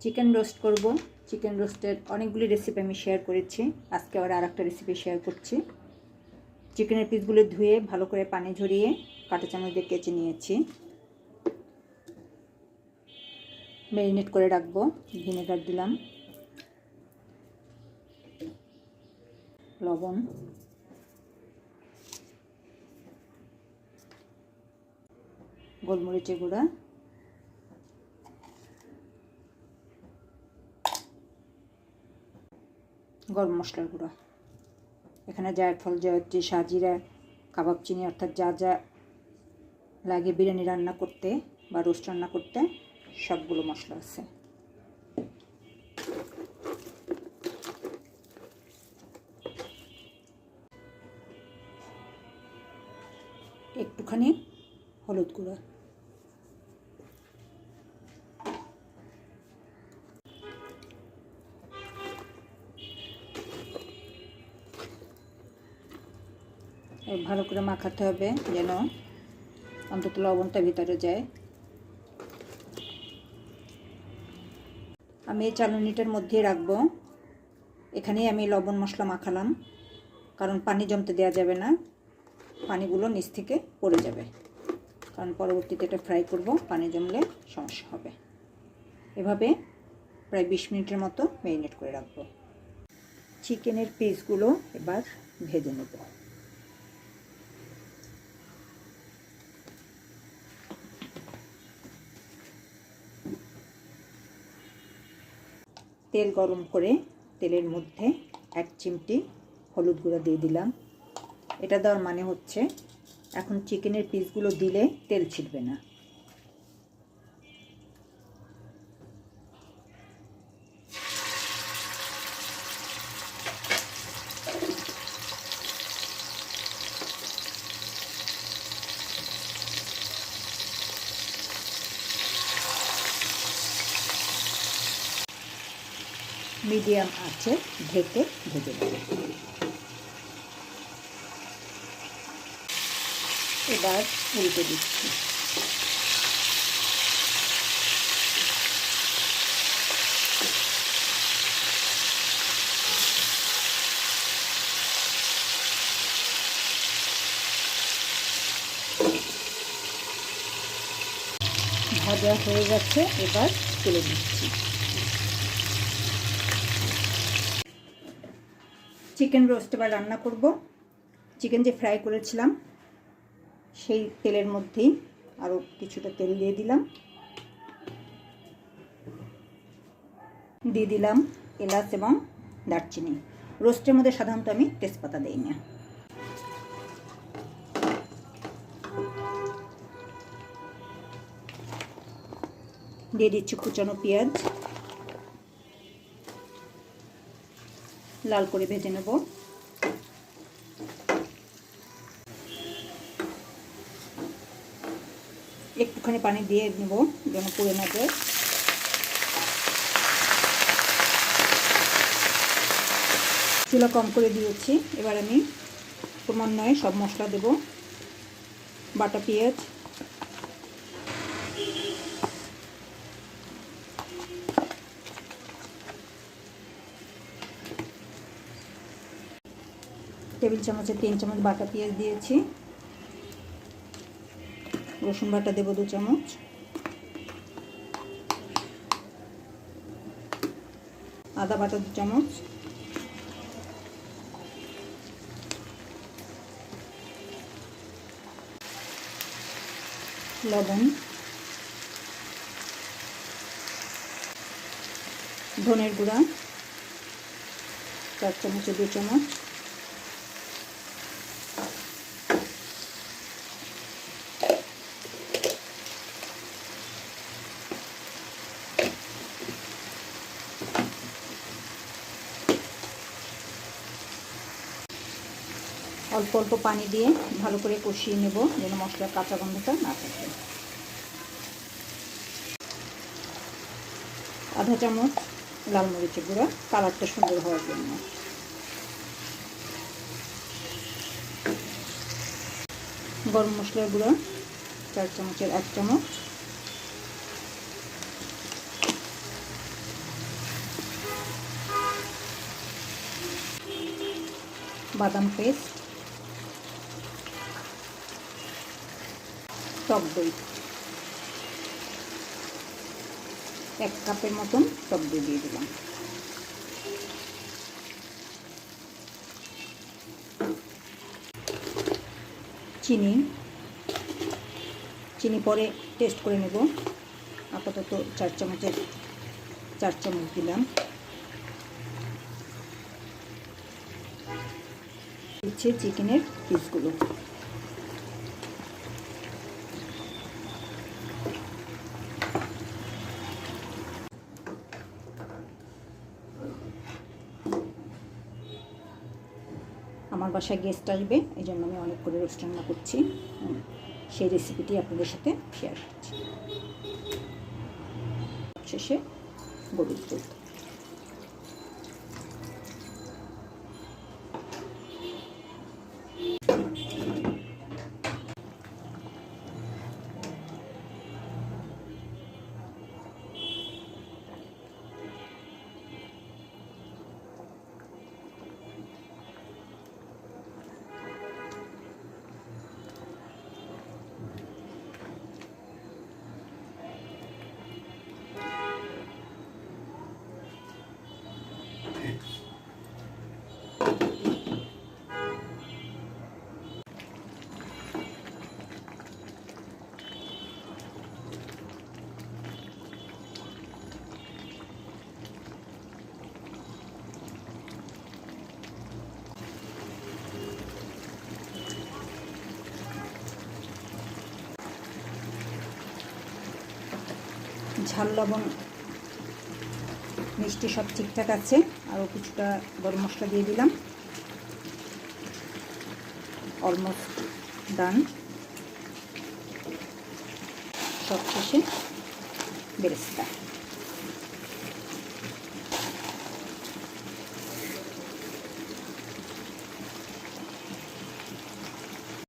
Chicken roast করব। Chicken রোস্টের অনেকগুলি রেসিপি আমি শেয়ার করেছি। আজকে আবার আর একটা রেসিপি শেয়ার করছি চিকেনের পিসগুলো ধুয়ে ভালো করে পানি ঝরিয়ে কাঁটা চামচ দিয়ে কেচে নিয়েছি। ম্যারিনেট করে রাখব। ভিনেগার দিলাম। লবণ। গোলমরিচের গুঁড়া। গরম মশলার গুঁড়া। এখানে জায়ফল জয়ত্রী সাজিরা, কাবাব চিনি, অর্থাৎ যা যা লাগে বিরিয়ানি রান্না করতে বা রোস্ট রান্না করতে, সবগুলো মশলা আছে। একটুখানি হলুদ গুঁড়া। ভালো করে মাখাতে হবে যেন অন্তত লবণটা ভিতরে যায়। আমি এই চালনিটার মধ্যে রাখব। এখানেই আমি লবণ মশলা মাখালাম, কারণ পানি জমতে দেওয়া যাবে না। পানিগুলো নিচ থেকে পড়ে যাবে, কারণ পরবর্তীতে এটা ফ্রাই করব, পানি জমলে সমস্যা হবে। এভাবে প্রায় বিশ মিনিটের মতো ম্যারিনেট করে রাখব। চিকেনের পিসগুলো এবার ভেজে নেব। তেল গরম করে তেলের মধ্যে এক চিমটি হলুদ গুঁড়া দিয়ে দিলাম। এটা দেওয়ার মানে হচ্ছে, এখন চিকেনের পিসগুলো দিলে তেল ছিটবে না। মিডিয়াম আছে ঢেকে ভেজে নেব। এবার উল্টে দিচ্ছি। ভাজা হয়ে গেছে এবার তুলে দিচ্ছি চিকেন রোস্ট এবার রান্না করব। চিকেন যে ফ্রাই করেছিলাম, সেই তেলের মধ্যেই আরও কিছুটা তেল দিয়ে দিলাম। দিয়ে দিলাম এলাচ এবং দারচিনি। রোস্টের মধ্যে সাধারণত আমি তেজপাতা দিই না। দিয়ে দিচ্ছি কুচানো পেঁয়াজ। লাল করে ভেজে নেব। একটুখানি পানি দিয়ে নেব, যেন পুড়ে না যায়। চুলা কম করে দিয়েছি। এবার আমি ক্রমান্বয়ে সব মশলা দেব। বাটা পেঁয়াজ টেবিল চামচে তিন চামচ বাটা পেঁয়াজ দিয়েছি। রসুন বাটা দেবো দু চামচ। আদা বাটা দু চামচ। লবণ। ধনের গুঁড়া। চার চামচে দু চামচ। অল্প অল্প পানি দিয়ে ভালো করে কষিয়ে নেব যেন মশলার কাঁচা গন্ধটা না থাকে। আধা চামচ লাল মরিচের গুঁড়া, কালারটা সুন্দর হওয়ার জন্য। গরম মশলার গুঁড়া, চার চামচের এক চামচ। বাদাম পেস্ট টক দই। এক কাপের মতন টক দই দিয়ে দিলাম। চিনি। চিনি পরে টেস্ট করে নেব। আপাতত চার চামচের, চার চামচ দিলাম। দিচ্ছে চিকেনের পিসগুলো আমার বাসায় গেস্ট আসবে এই জন্য আমি অনেক করে রোস্ট রান্না করছি। সেই রেসিপিটি আপনাদের সাথে শেয়ার করছি। শেষে গরুর দুধ। ঝাল, লবণ, মিষ্টি সব ঠিকঠাক আছে। আরও কিছুটা গরম মশলা দিয়ে দিলাম। অলমোস্ট ডান সব শেষে বেরেস্তা।